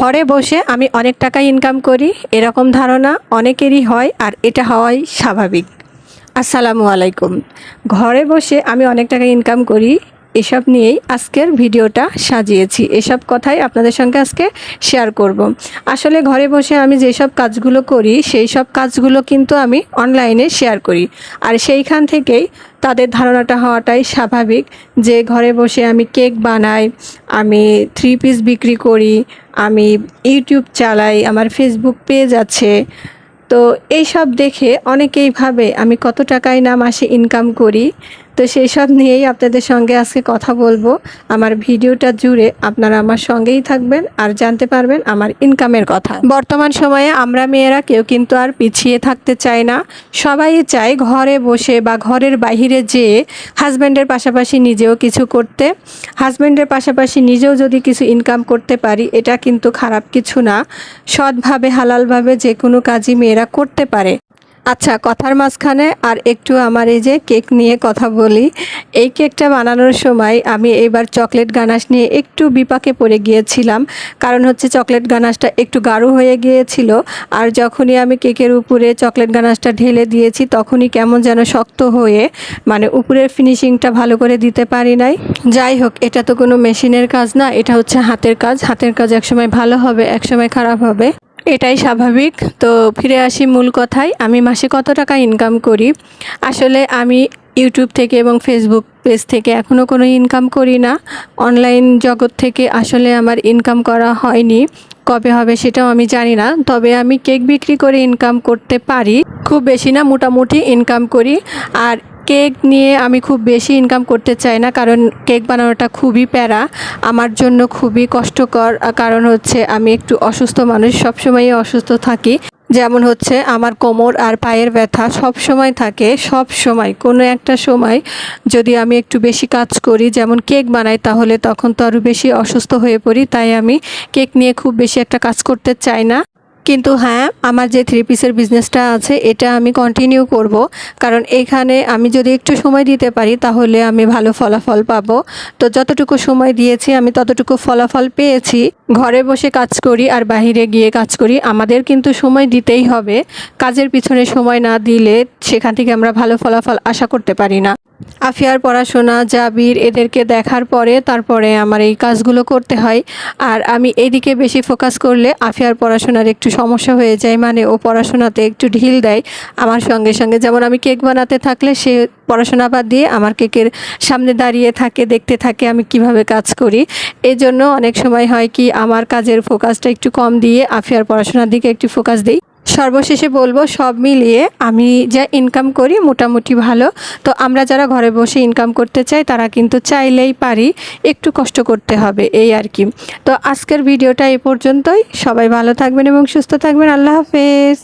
ঘরে বসে আমি অনেক টাকা ইনকাম করি, এরকম ধারণা অনেকেরই হয় আর এটা হওয়াই স্বাভাবিক। আসসালামু আলাইকুম। ঘরে বসে আমি অনেক টাকা ইনকাম করি এসব নিয়েই আজকের ভিডিওটা সাজিয়েছি। এসব কথাই আপনাদের সঙ্গে আজকে শেয়ার করব। আসলে ঘরে বসে আমি যেসব কাজগুলো করি সেই সব কাজগুলো কিন্তু আমি অনলাইনে শেয়ার করি। আর সেইখান থেকেই তাদের ধারণাটা হওয়াটাই স্বাভাবিক যে ঘরে বসে আমি কেক বানাই, আমি থ্রি পিস বিক্রি করি, আমি ইউটিউব চালাই, আমার ফেসবুক পেজ আছে। তো এইসব দেখে অনেকেই ভাবে আমি কত টাকায় না মাসে ইনকাম করি। তো সেই সব নিয়েই আপনাদের সঙ্গে আজকে কথা বলব। আমার ভিডিওটা জুড়ে আপনারা আমার সঙ্গেই থাকবেন আর জানতে পারবেন আমার ইনকামের কথা। বর্তমান সময়ে আমরা মেয়েরা কেউ কিন্তু আর পিছিয়ে থাকতে চায় না। সবাই চায় ঘরে বসে বা ঘরের বাইরে যেয়ে হাজব্যান্ডের পাশাপাশি নিজেও কিছু করতে। হাজব্যান্ডের পাশাপাশি নিজেও যদি কিছু ইনকাম করতে পারি, এটা কিন্তু খারাপ কিছু না। সৎভাবে, হালালভাবে যে কোনো কাজই মেয়েরা করতে পারে। আচ্ছা কথার মাঝখানে আর একটু আমার এই যে কেক নিয়ে কথা বলি। এই কেকটা বানানোর সময় আমি এবার চকলেট গানাশ নিয়ে একটু বিপাকে পড়ে গিয়েছিলাম। কারণ হচ্ছে চকলেট গানাশটা একটু গাঢ় হয়ে গিয়েছিল। আর যখনই আমি কেকের উপরে চকলেট গানাশটা ঢেলে দিয়েছি, তখনই কেমন যেন শক্ত হয়ে মানে উপরের ফিনিশিংটা ভালো করে দিতে পারি নাই। যাই হোক, এটা তো কোনো মেশিনের কাজ না, এটা হচ্ছে হাতের কাজ। হাতের কাজ একসময় ভালো হবে, একসময় খারাপ হবে। এটাই স্বাভাবিক। তো ফিরে আসি মূল কথায়, আমি মাসে কত টাকা ইনকাম করি? আসলে আমি ইউটিউব থেকে এবং ফেসবুক পেজ থেকে এখনও কোনো ইনকাম করি না। অনলাইন জগৎ থেকে আসলে আমার ইনকাম করা হয়নি। কবে হবে সেটাও আমি জানি না। তবে আমি কেক বিক্রি করে ইনকাম করতে পারি। খুব বেশি না, মোটামুটি ইনকাম করি। আর কেক নিয়ে আমি খুব বেশি ইনকাম করতে চাই না, কারণ কেক বানানোটা খুবই প্যারা। আমার জন্য খুবই কষ্টকর কারণ হচ্ছে আমি একটু অসুস্থ মানুষ, সবসময়ই অসুস্থ থাকি। যেমন হচ্ছে আমার কোমর আর পায়ের ব্যথা সব সময় থাকে সব সময় কোনো একটা সময় যদি আমি একটু বেশি কাজ করি, যেমন কেক বানাই, তাহলে তখন তো আরও বেশি অসুস্থ হয়ে পড়ি, তাই আমি কেক নিয়ে খুব বেশি একটা কাজ করতে চাই না। কিন্তু হ্যাঁ আমার যে থ্রি পিসের বিজনেসটা আছে, এটা আমি কন্টিনিউ করব। কারণ এখানে আমি যদি একটু সময় দিতে পারি, তাহলে আমি ভালো ফলাফল পাবো। তো যতটুকু সময় দিয়েছি, আমি ততটুকু ফলাফল পেয়েছি। ঘরে বসে কাজ করি আর বাইরে গিয়ে কাজ করি, আমাদের কিন্তু সময় দিতেই হবে। কাজের পিছনে সময় না দিলে সেখান থেকে আমরা ভালো ফলাফল আশা করতে পারি না। আফিয়ার পড়াশোনা, জাবির এদেরকে দেখার পরে তারপরে আমার এই কাজগুলো করতে হয়। আর আমি এদিকে বেশি ফোকাস করলে আফিয়ার পড়াশোনার একটু সমস্যা হয়ে যায় মানে ও পড়াশোনাতে একটু ঢিল দেয়। আমার সঙ্গে সঙ্গে যেমন আমি কেক বানাতে থাকলে সে পড়াশোনা বাদ দিয়ে আমার কেকের সামনে দাঁড়িয়ে থাকে, দেখতে থাকে আমি কীভাবে কাজ করি। এই জন্য অনেক সময় হয় কি, আমার কাজের ফোকাসটা একটু কম দিয়ে আফিয়ার পড়াশোনার দিকে একটু ফোকাস দিই। সর্বশেষে বলব, সব মিলিয়ে আমি যা ইনকাম করি মোটামুটি ভালো। তো আমরা যারা ঘরে বসে ইনকাম করতে চাই, তারা কিন্তু চাইলেই পারি, একটু কষ্ট করতে হবে, এই আর কি। তো আজকের ভিডিওটা এ পর্যন্তই। সবাই ভালো থাকবেন এবং সুস্থ থাকবেন। আল্লাহ হাফেজ।